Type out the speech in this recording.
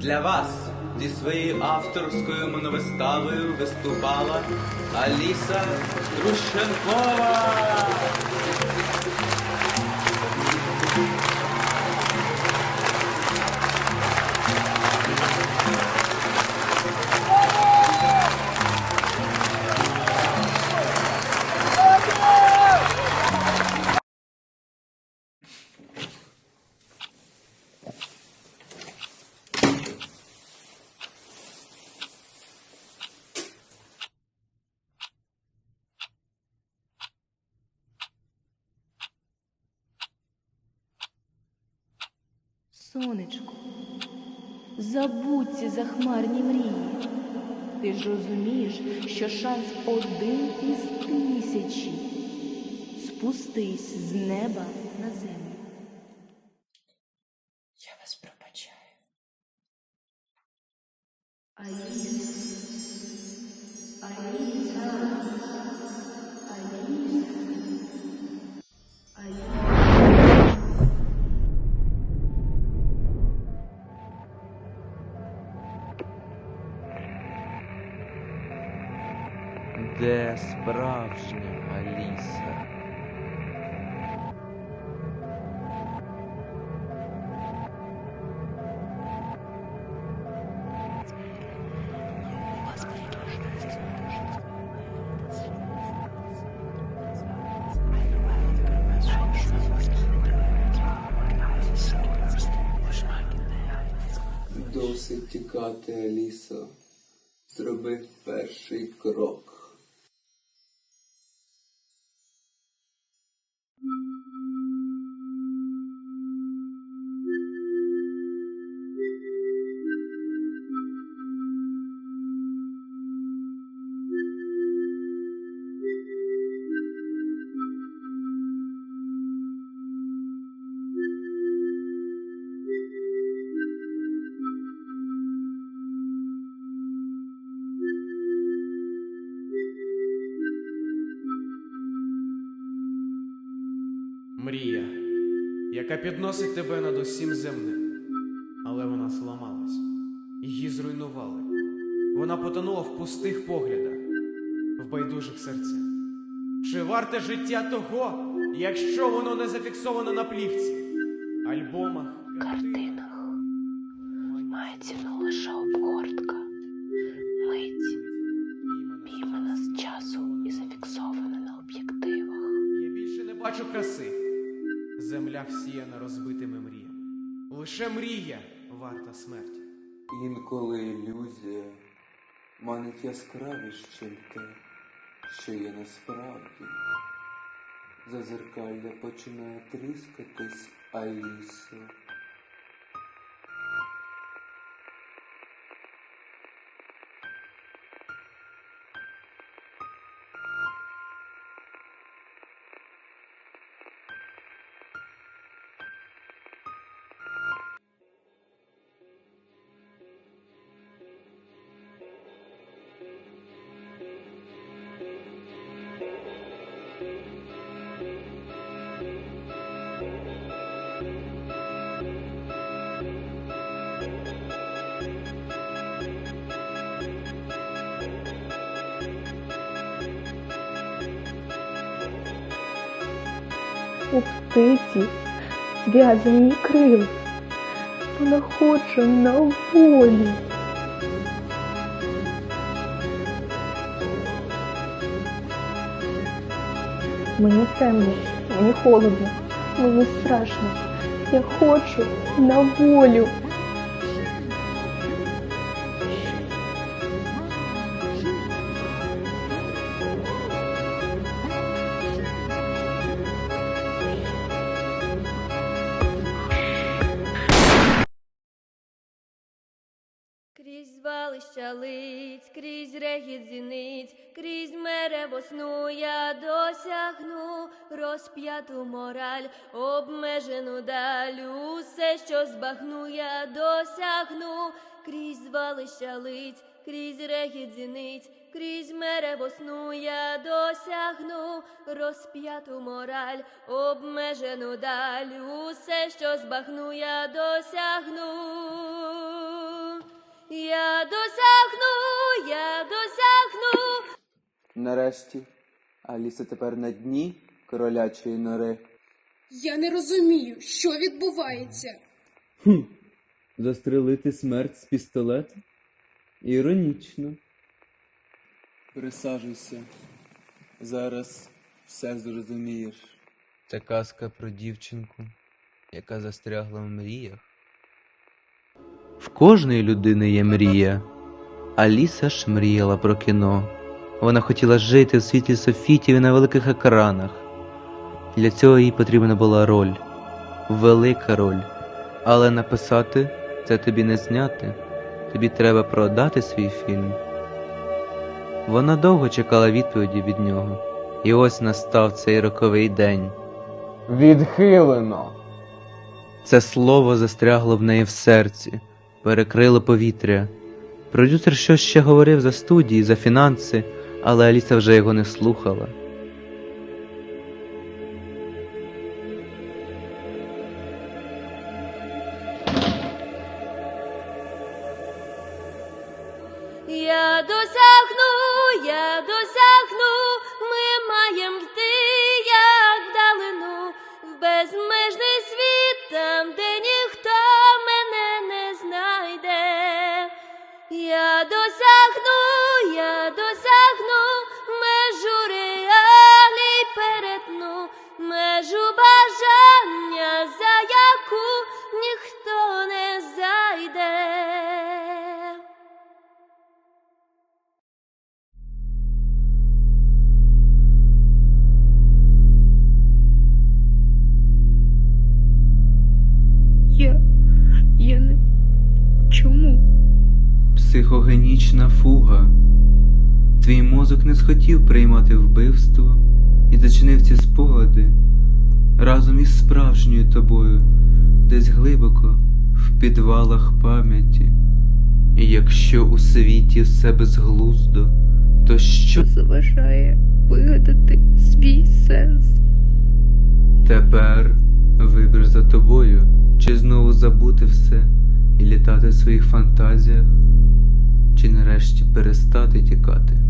Для вас зі своєю авторською моновиставою виступала Аліса Трущенкова. Сонечко, забудь ці захмарні мрії. Ти ж розумієш, що шанс один із тисячі. Спустись з неба на землю. Я вас пробачаю. Аліса. Аліса. Аліса. Де справжня Аліса? Досить тікати, Алісо. Зроби перший крок. Яка підносить тебе над усім земним. Але вона зламалась. Її зруйнували. Вона потонула в пустих поглядах, в байдужих серцях. Чи варте життя того, якщо воно не зафіксовано на плівці, альбомах, картинах має ціну лише обгортка, Земля всіяна розбитими мріями. Лише мрія варта смерті. Інколи ілюзія манить яскравіше те, що є насправді. Зазеркалля починає тріскатись, Алісо. У птиці зв'язані крил, Вона хоче на волі. Мені темно, мені холодно, мені страшно. Я хочу на волю. Крізь звалища лиць, крізь регіт зіниць, крізь мерево сну я досягну. Розп'яту мораль, обмежену даль, усе, що збагну, я досягну, крізь звалища лиць, крізь регіт зіниць, крізь мерево сну я досягну. Розп'яту мораль, обмежену даль, усе, що збагну, я досягну. Я досягну, я досягну. Нарешті Аліса тепер на дні королячої нори. Я не розумію, що відбувається. Хм. Застрелити смерть з пістолета? Іронічно. Присаджуйся. Зараз все зрозумієш. Це казка про дівчинку, яка застрягла в мріях. В кожної людини є мрія. Аліса ж мріяла про кіно. Вона хотіла жити в світі софітів і на великих екранах. Для цього їй потрібна була роль, велика роль. Але написати це тобі не зняти. Тобі треба продати свій фільм. Вона довго чекала відповіді від нього, і ось настав цей роковий день. Відхилено. Це слово застрягло в неї в серці, перекрило повітря. Продюсер щось ще говорив за студії, за фінанси, але Аліса вже його не слухала. Я досягну, Я Психогенічна фуга. Твій мозок не схотів приймати вбивство і зачинив ці спогади разом із справжньою тобою, десь глибоко в підвалах пам'яті. І якщо у світі все безглуздо, то що Заважає вигадати свій сенс. тепер вибір за тобою, чи знову забути все і літати в своїх фантазіях, чи нарешті перестати тікати?